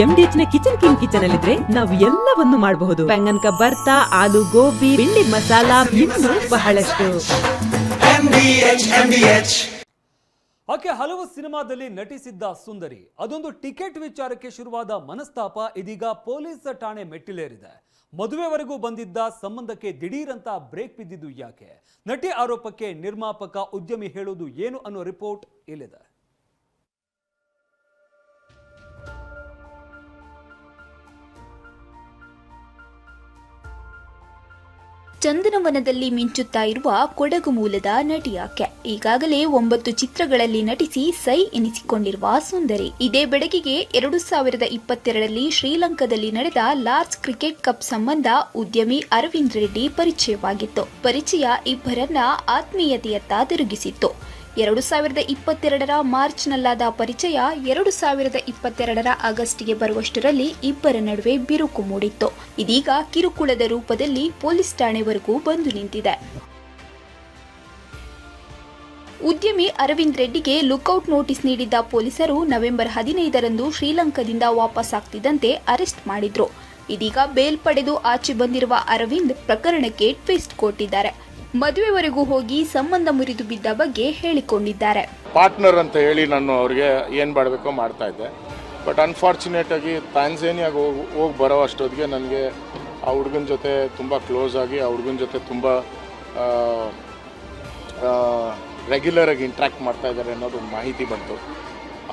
ಎಂಡಿಎಚ್ನ kitchen king kitchen ಅಲ್ಲಿದ್ರೆ ನಾವು ಎಲ್ಲವನ್ನು ಮಾಡಬಹುದು. ಬೆಂಗನ್ ಬರ್ತಾ ಆಲೂ ಗೋಬಿ ಬಿಳಿ ಮಸಾಲ ಇನ್ನು ಬಹಳಷ್ಟು. ಆಕೆ ಹಲವು ಸಿನಿಮಾದಲ್ಲಿ ನಟಿಸಿದ್ದ ಸುಂದರಿ. ಅದೊಂದು ಟಿಕೆಟ್ ವಿಚಾರಕ್ಕೆ ಶುರುವಾದ ಮನಸ್ತಾಪ ಇದೀಗ ಪೊಲೀಸ್ ಠಾಣೆ ಮೆಟ್ಟಿಲೇರಿದೆ. ಮದುವೆವರೆಗೂ ಬಂದಿದ್ದ ಸಂಬಂಧಕ್ಕೆ ದಿಢೀರಂತ ಬ್ರೇಕ್ ಬಿದ್ದಿದ್ದು ಯಾಕೆ? ನಟಿ ಆರೋಪಕ್ಕೆ ನಿರ್ಮಾಪಕ ಉದ್ಯಮಿ ಹೇಳೋದು ಏನು ಅನ್ನೋ ರಿಪೋರ್ಟ್ ಇಲ್ಲಿದೆ. ಚಂದನವನದಲ್ಲಿ ಮಿಂಚುತ್ತಾ ಇರುವ ಕೊಡಗು ಮೂಲದ ನಟಿಯಾಕೆ ಈಗಾಗಲೇ ಒಂಬತ್ತು ಚಿತ್ರಗಳಲ್ಲಿ ನಟಿಸಿ ಸೈ ಎನಿಸಿಕೊಂಡಿರುವ ಸುಂದರಿ. ಇದೇ ಬೆಳಗಿಗೆ ಎರಡು ಸಾವಿರದ ಇಪ್ಪತ್ತೆರಡರಲ್ಲಿ ಶ್ರೀಲಂಕಾದಲ್ಲಿ ನಡೆದ ಲಾರ್ಡ್ಸ್ ಕ್ರಿಕೆಟ್ ಕಪ್ ಸಂಬಂಧ ಉದ್ಯಮಿ ಅರವಿಂದ್ ರೆಡ್ಡಿ ಪರಿಚಯವಾಗಿತ್ತು. ಪರಿಚಯ ಇಬ್ಬರನ್ನ ಆತ್ಮೀಯತೆಯತ್ತ ತಿರುಗಿಸಿತ್ತು. ಎರಡು ಸಾವಿರದ ಇಪ್ಪತ್ತೆರಡರ ಮಾರ್ಚ್ನಲ್ಲಾದ ಪರಿಚಯ ಎರಡು ಸಾವಿರದ ಇಪ್ಪತ್ತೆರಡರ ಆಗಸ್ಟ್ಗೆ ಬರುವಷ್ಟರಲ್ಲಿ ಇಬ್ಬರ ನಡುವೆ ಬಿರುಕು ಮೂಡಿತ್ತು. ಇದೀಗ ಕಿರುಕುಳದ ರೂಪದಲ್ಲಿ ಪೊಲೀಸ್ ಠಾಣೆವರೆಗೂ ಬಂದು ನಿಂತಿದೆ. ಉದ್ಯಮಿ ಅರವಿಂದ್ ರೆಡ್ಡಿಗೆ ಲುಕ್ಔಟ್ ನೋಟಿಸ್ ನೀಡಿದ್ದ ಪೊಲೀಸರು ನವೆಂಬರ್ ಹದಿನೈದರಂದು ಶ್ರೀಲಂಕಾದಿಂದ ವಾಪಸ್ ಆಗ್ತಿದ್ದಂತೆ ಅರೆಸ್ಟ್ ಮಾಡಿದ್ರು. ಇದೀಗ ಬೇಲ್ ಪಡೆದು ಆಚೆ ಬಂದಿರುವ ಅರವಿಂದ್ ಪ್ರಕರಣಕ್ಕೆ ಟ್ವಿಸ್ಟ್ ಕೊಟ್ಟಿದ್ದಾರೆ. ಮದುವೆವರೆಗೂ ಹೋಗಿ ಸಂಬಂಧ ಮುರಿದು ಬಿದ್ದ ಬಗ್ಗೆ ಹೇಳಿಕೊಂಡಿದ್ದಾರೆ. ಪಾರ್ಟ್ನರ್ ಅಂತ ಹೇಳಿ ನಾನು ಅವ್ರಿಗೆ ಏನು ಮಾಡಬೇಕೋ ಮಾಡ್ತಾ ಇದ್ದೆ. ಬಟ್ ಅನ್ಫಾರ್ಚುನೇಟಾಗಿ ತಾನ್ಸೇನಿಯಾಗಿ ಹೋಗಿ ಹೋಗಿ ಬರೋ ಅಷ್ಟೊತ್ತಿಗೆ ನನಗೆ ಆ ಹುಡುಗನ ಜೊತೆ ತುಂಬ ಕ್ಲೋಸ್ ಆಗಿ, ಆ ಹುಡುಗನ ಜೊತೆ ತುಂಬ ರೆಗ್ಯುಲರಾಗಿ ಇಂಟ್ರ್ಯಾಕ್ಟ್ ಮಾಡ್ತಾ ಇದ್ದಾರೆ ಅನ್ನೋದು ಮಾಹಿತಿ ಬಂತು.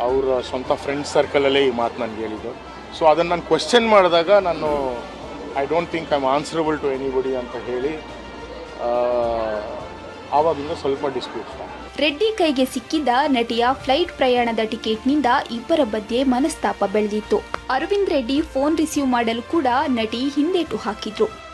ಅವರ ಸ್ವಂತ ಫ್ರೆಂಡ್ ಸರ್ಕಲಲ್ಲೇ ಈ ಮಾತು ನನಗೆ ಹೇಳಿದ್ದು. ಸೊ ಅದನ್ನು ನಾನು ಕ್ವೆಶ್ಚನ್ ಮಾಡಿದಾಗ ನಾನು I don't think I am answerable to anybody ಅಂತ ಹೇಳಿ ಆವಾಗಿಂದ ಸ್ವಲ್ಪ ಡಿಸ್ಪ್ಯೂಟ್ ರೆಡ್ಡಿ ಕೈಗೆ ಸಿಕ್ಕಿದ್ದ ನಟಿಯ ಫ್ಲೈಟ್ ಪ್ರಯಾಣದ ಟಿಕೆಟ್ನಿಂದ ಇಬ್ಬರ ಬಗ್ಗೆ ಮನಸ್ತಾಪ ಬೆಳೆದಿತ್ತು. ಅರವಿಂದ್ ರೆಡ್ಡಿ ಫೋನ್ ರಿಸೀವ್ ಮಾಡಲು ಕೂಡ ನಟಿ ಹಿಂದೇಟು ಹಾಕಿದ್ರು.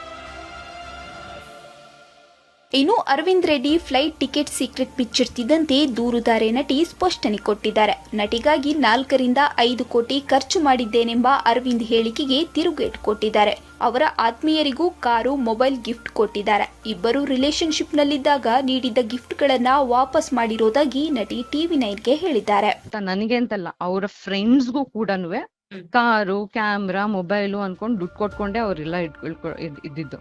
ಇನ್ನು Aravind Reddy flight ticket secret ಬಿಚ್ಚಿಡ್ತಿದ್ದಂತೆ ದೂರುದಾರೆ ನಟಿ ಸ್ಪಷ್ಟನೆ ಕೊಟ್ಟಿದ್ದಾರೆ. ನಟಿಗಾಗಿ ನಾಲ್ಕರಿಂದ ಐದು ಕೋಟಿ ಖರ್ಚು ಮಾಡಿದ್ದೇನೆಂಬ ಅರವಿಂದ್ ಹೇಳಿಕೆಗೆ ತಿರುಗೇಟು ಕೊಟ್ಟಿದ್ದಾರೆ. ಅವರ ಆತ್ಮೀಯರಿಗೂ ಕಾರು ಮೊಬೈಲ್ ಗಿಫ್ಟ್ ಕೊಟ್ಟಿದ್ದಾರೆ. ಇಬ್ಬರು ರಿಲೇಶನ್ಶಿಪ್ನಲ್ಲಿದ್ದಾಗ ನೀಡಿದ್ದ ಗಿಫ್ಟ್ಗಳನ್ನ ವಾಪಸ್ ಮಾಡಿರೋದಾಗಿ ನಟಿ ಟಿವಿ ನೈನ್ಗೆ ಹೇಳಿದ್ದಾರೆ. ನನಗೆ ಅಂತಲ್ಲ ಅವರ ಫ್ರೆಂಡ್ಸ್ಗೂ ಕೂಡ ಕಾರು ಕ್ಯಾಮ್ರಾ ಮೊಬೈಲು ಅನ್ಕೊಂಡು ದುಡ್ಡು ಕೊಟ್ಕೊಂಡೆ ಅವರೆಲ್ಲ ಇಟ್ಕೊಳ್ಕೊ ಇದ್ದಿದ್ದು.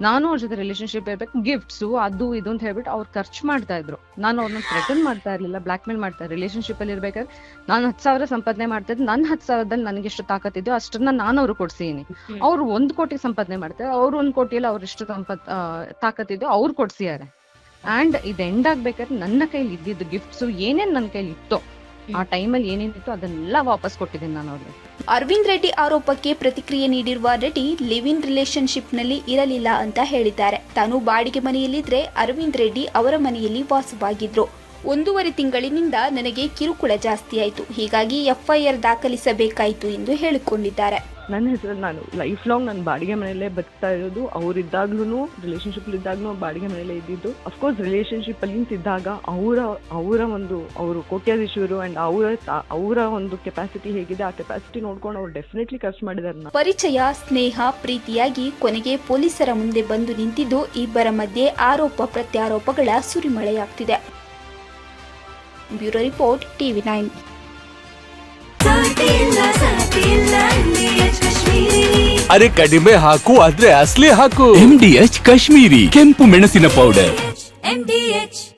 ನಾನು ಅವ್ರ ಜೊತೆ ರಿಲೇಶನ್ಶಿಪ್ ಇರ್ಬೇಕು ಗಿಫ್ಟ್ಸು ಅದು ಇದು ಅಂತ ಹೇಳ್ಬಿಟ್ಟು ಅವ್ರು ಖರ್ಚು ಮಾಡ್ತಾ ಇದ್ರು. ನಾನು ಅವ್ರನ್ನ ಥ್ರೆಟನ್ ಮಾಡ್ತಾ ಇರ್ಲಿಲ್ಲ ಬ್ಲಾಕ್ ಮೇಲ್ ಮಾಡ್ತಾರೆ ರಿಲೇಶನ್ಶಿಪ್ ಅಲ್ಲಿ ಇರ್ಬೇಕಾದ್ರೆ ನಾನು ಹತ್ತು ಸಾವಿರ ಸಂಪಾದನೆ ಮಾಡ್ತಾ ಇದ್ದೆ. ನನ್ನ ಹತ್ತು ಸಾವಿರದಲ್ಲಿ ನನಗೆ ಎಷ್ಟು ತಾಕತ್ತಿದ್ಯೋ ಅಷ್ಟನ್ನ ನಾನು ಅವ್ರು ಕೊಡ್ಸಿದೀನಿ ಅವ್ರು ಒಂದ್ ಕೋಟಿ ಸಂಪಾದನೆ ಮಾಡ್ತಾರೆ. ಅವ್ರು ಒಂದ್ ಕೋಟಿಯಲ್ಲಿ ಅವ್ರು ಎಷ್ಟು ಸಂಪತ್ ತಾಕತ್ತಿದೆಯೋ ಅವ್ರು ಕೊಡ್ಸಿದ್ದಾರೆ. ಅಂಡ್ ಇದು ಎಂಡ್ ಆಗ್ಬೇಕಾದ್ರೆ ನನ್ನ ಕೈಲಿ ಇದ್ದಿದ್ದು ಗಿಫ್ಟ್ಸ್ ಏನೇನ್ ನನ್ನ ಕೈಲಿ ಇತ್ತೋ ಆ ಟೈಮಲ್ಲಿ ಏನೇನಿತ್ತು ಅದನ್ನೆಲ್ಲ ವಾಪಸ್ ಕೊಟ್ಟಿದ್ದೀನಿ ನಾನು ಅವ್ರಿಗೆ. ಅರವಿಂದ್ ರೆಡ್ಡಿ ಆರೋಪಕ್ಕೆ ಪ್ರತಿಕ್ರಿಯೆ ನೀಡಿರುವ ರೆಡ್ಡಿ ಲಿವ್ ಇನ್ ರಿಲೇಶನ್ಶಿಪ್ನಲ್ಲಿ ಇರಲಿಲ್ಲ ಅಂತ ಹೇಳಿದ್ದಾರೆ. ತಾನು ಬಾಡಿಗೆ ಮನೆಯಲ್ಲಿದ್ರೆ ಅರವಿಂದ್ ರೆಡ್ಡಿ ಅವರ ಮನೆಯಲ್ಲಿ ವಾಸವಾಗಿದ್ರು. ಒಂದೂವರೆ ತಿಂಗಳಿನಿಂದ ನನಗೆ ಕಿರುಕುಳ ಜಾಸ್ತಿ ಆಯಿತು ಹೀಗಾಗಿ ಎಫ್ಐಆರ್ ದಾಖಲಿಸಬೇಕಾಯಿತು ಎಂದು ಹೇಳಿಕೊಂಡಿದ್ದಾರೆ. ನನ್ನ ಹೆಸರಲ್ಲಿ ನಾನು ಲೈಫ್ ಲಾಂಗ್ ನಾನು ಬಾಡಿಗೆ ಮನೆಯಲ್ಲೇ ಬದುಕ್ತಾ ಇರೋದು. ಅವರಿದ್ದಾಗ್ಲೂ ರಿಲೇಷನ್ಶಿಪ್ ಇದ್ದಾಗ್ಲೂ ಬಾಡಿಗೆ ಮನೆಯಲ್ಲೇ ಇದ್ದಿದ್ದು. ಅಫ್ಕೋರ್ಸ್ ರಿಲೇಷನ್ಶಿಪ್ ಅಲ್ಲಿ ನಿಂತಿದ್ದಾಗ ಅವರ ಅವರ ಒಂದು ಅವರು ಕೋಟ್ಯಾಧೀಶರು ಅಂಡ್ ಅವರ ಅವರ ಒಂದು ಕೆಪಾಸಿಟಿ ಹೇಗಿದೆ ಆ ಕೆಪಾಸಿಟಿ ನೋಡ್ಕೊಂಡು ಅವ್ರು ಡೆಫಿನೆಟ್ಲಿ ಖರ್ಚು ಮಾಡಿದಾರೆ ಪರಿಚಯ ಸ್ನೇಹ ಪ್ರೀತಿಯಾಗಿ ಕೊನೆಗೆ ಪೊಲೀಸರ ಮುಂದೆ ಬಂದು ನಿಂತಿದ್ದು ಇಬ್ಬರ ಮಧ್ಯೆ ಆರೋಪ ಪ್ರತ್ಯಾರೋಪಗಳ ಸುರಿಮಳೆಯಾಗ್ತಿದೆ. Bureau report TV nine. ಅರೆ ಕಡಿಮೆ ಹಾಕು ಆದ್ರೆ ಅಸಲಿ ಹಾಕು. ಎಂ ಡಿ ಎಚ್ ಕಾಶ್ಮೀರಿ ಕೆಂಪು ಮೆಣಸಿನ ಪೌಡರ್ MDH